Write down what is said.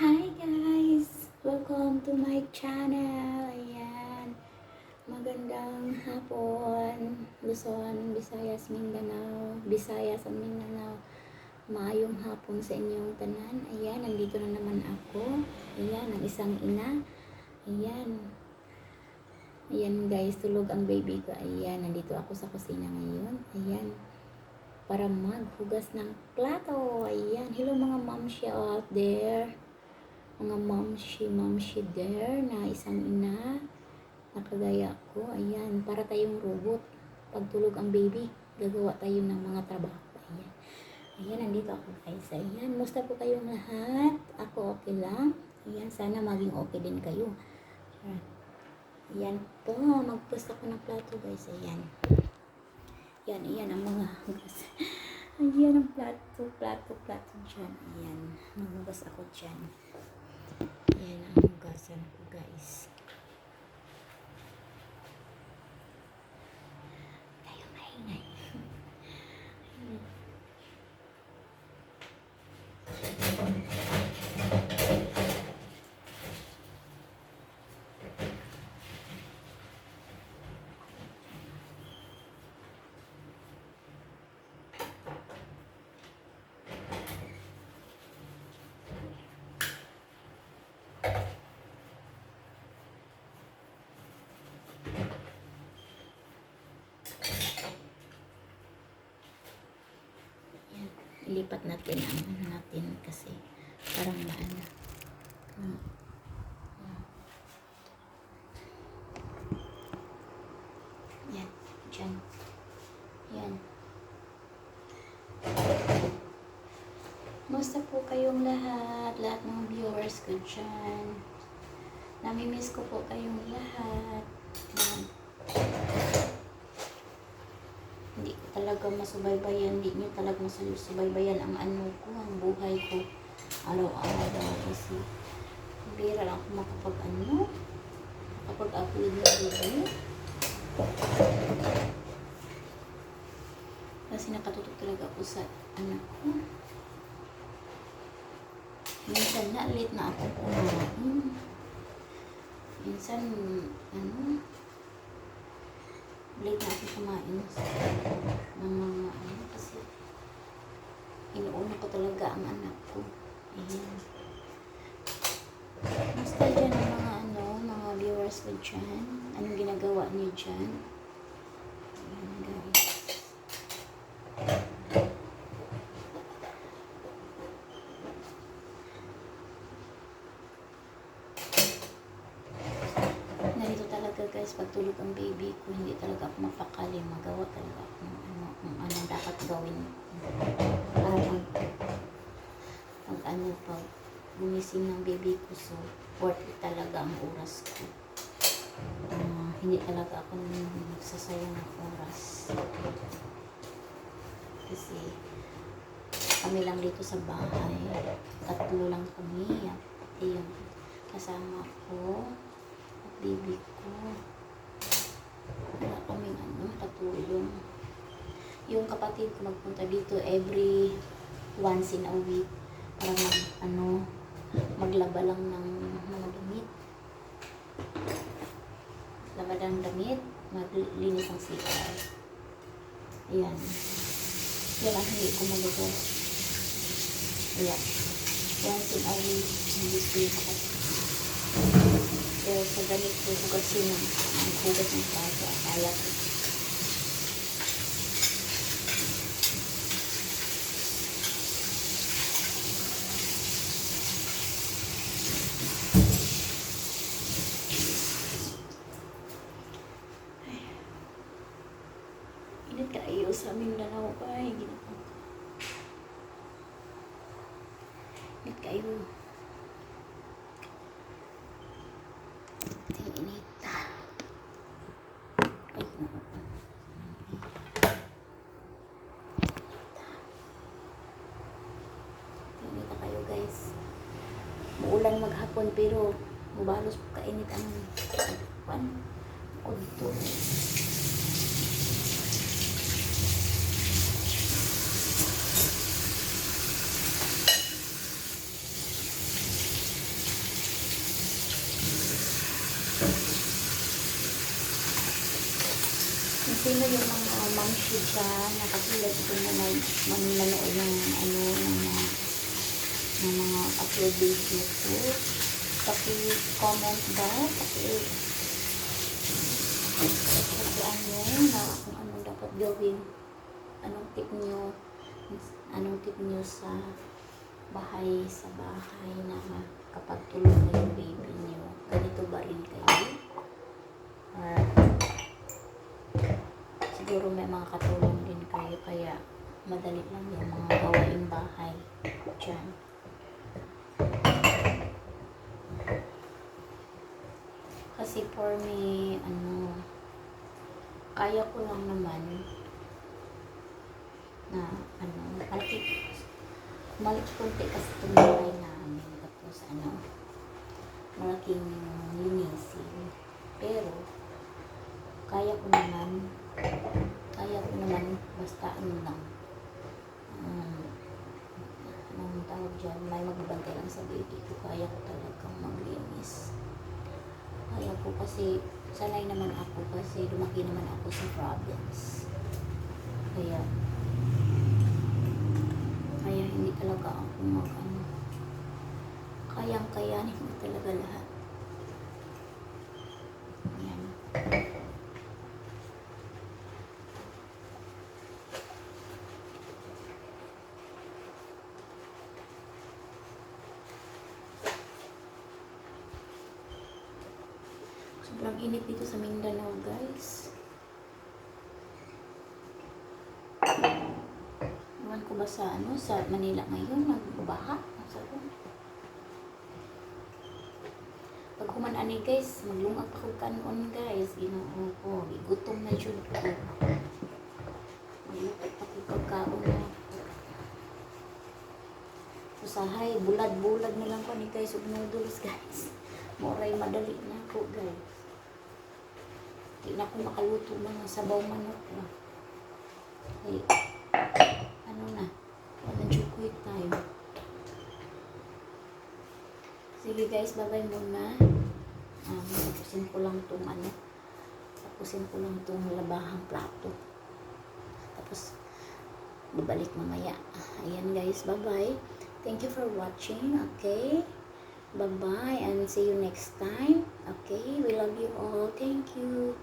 Hi guys! Welcome to my channel. Ayan. Magandang hapon. Luzon, Visayas, Mindanao. Visayas and Mindanao. Maayong hapon sa inyong tanan. Ayan, nandito na naman ako. Ayan, ang isang ina. Ayan. Ayan guys, tulog ang baby ko. Ayan, nandito ako sa kusina ngayon. Ayan. Para maghugas ng plato. Ayan. Hello mga mamshi out there mga mamshi mamshi there na isang ina. Nakagaya ko ayan para tayong robot. Pag tulog ang baby gagawa tayo ng mga trabaho. Ayan. Ayan nandito ako guys. Ayan musta po kayong lahat? Ako okay lang? Ayan sana maging okay din kayo. Ayan, ayan po magpust ako ng plato guys. Ayan. Yan ayan ang mga ayan ang plato plato plato dyan. Ayan maghugas ako dyan Ayan ang hugasan ko guys. Tayo maingay. Ayan. Ilipat natin ang ano natin kasi parang maano. Hmm. Ayan. Yan. Diyan. Yan. Musta po kayong lahat? Lahat ng viewers ko dyan. Namimiss ko po kayong lahat. Yan. Hindi ko talaga masubaybayan. Hindi nyo talaga masubaybayan ang ano ko, ang buhay ko. Araw-araw kasi bira lang ako makapag ano, makapag-upload ng video. Kasi nakatutok talaga ako sa anak ko. Minsan na late na ako kumain. Minsan, ano, late na ako kumain ng mga ano kasi inuuna ko talaga ang anak ko. Ayan. Basta dyan ang mga ano, mga viewers ko dyan. Anong ginagawa niyo dyan? Ayan guys. Narito talaga guys, pag tulog ang baby ko, hindi talaga ako mapakali. Magawa talaga ako ano, kung anong dapat gawin. Para pag, pag ano, pag gumising ng baby ko, so worth it talaga ang oras ko. Ah, hindi talaga ako nagsasayang ng oras. Kasi kami lang dito sa bahay. Tatlo lang kami. Pati yung kasama ko baby ko. Wala kaming ano, katulong. Yung kapatid ko magpunta dito every once in a week para mag, ano, maglaba lang ng mga damit. Laba ng damit, maglinis ng CR. Ayan. Yan ang hindi ko magawa. Ayan. Once in a week, hindi ko yung kapatid. Pero sa ganit ko, hugasin ng ang hugas ng plato at kaya ko. Init ka iyo sa Mindanao pa. eh. Ginagawa ko. Init ka ulan maghapon pero mabalos po kainit ang pan. Kunto. Sino yung mga mangshid siya, nakasulat ito na may manunanood ng ano, ng mga ng mga upload video ko. Paki-comment daw, paki paki ano, na kung ano dapat gawin. Anong tip nyo, anong tip nyo sa bahay, sa bahay na kapag tulog na yung baby nyo. Ganito ba rin kayo? Or siguro may mga katulong din kayo kaya madali lang yung mga gawaing bahay dyan. Kasi for me, ano, kaya ko lang naman na, ano, malaki, malaki konti kasi itong bahay namin. Tapos, ano, malaking linisin. Pero, kaya ko naman, kaya ko naman, basta ano lang, um, anong tawag dyan, may magbabantay lang sa baby ko, kaya ko talagang maglinis. Kaya po kasi, sanay naman ako kasi lumaki naman ako sa province. Kaya, kaya hindi talaga ako mag ano, kayang kayanin ko talaga lahat. Yan. Sobrang init dito sa Mindanao, guys. Ewan ko ba sa ano, sa Manila ngayon, magbaha. Sa Pag human ani guys, maglungag pa kog kanon guys. Ginoo ko, gutom na jud ko. Magluto pa kog pagkaon na. Usahay, bulad-bulad na lang ko ni guys noodles guys. Moray madali na ako guys. Di na ako makaluto mga sabaw manok na. Ay, ano na, wala dyan quick time. Sige guys, bye-bye muna. Um, tapusin ko lang itong ano, tapusin ko lang itong labahang plato. Tapos, babalik mamaya. Ayan guys, bye-bye. Thank you for watching, okay? Bye-bye and see you next time. Okay, we love you all. Thank you.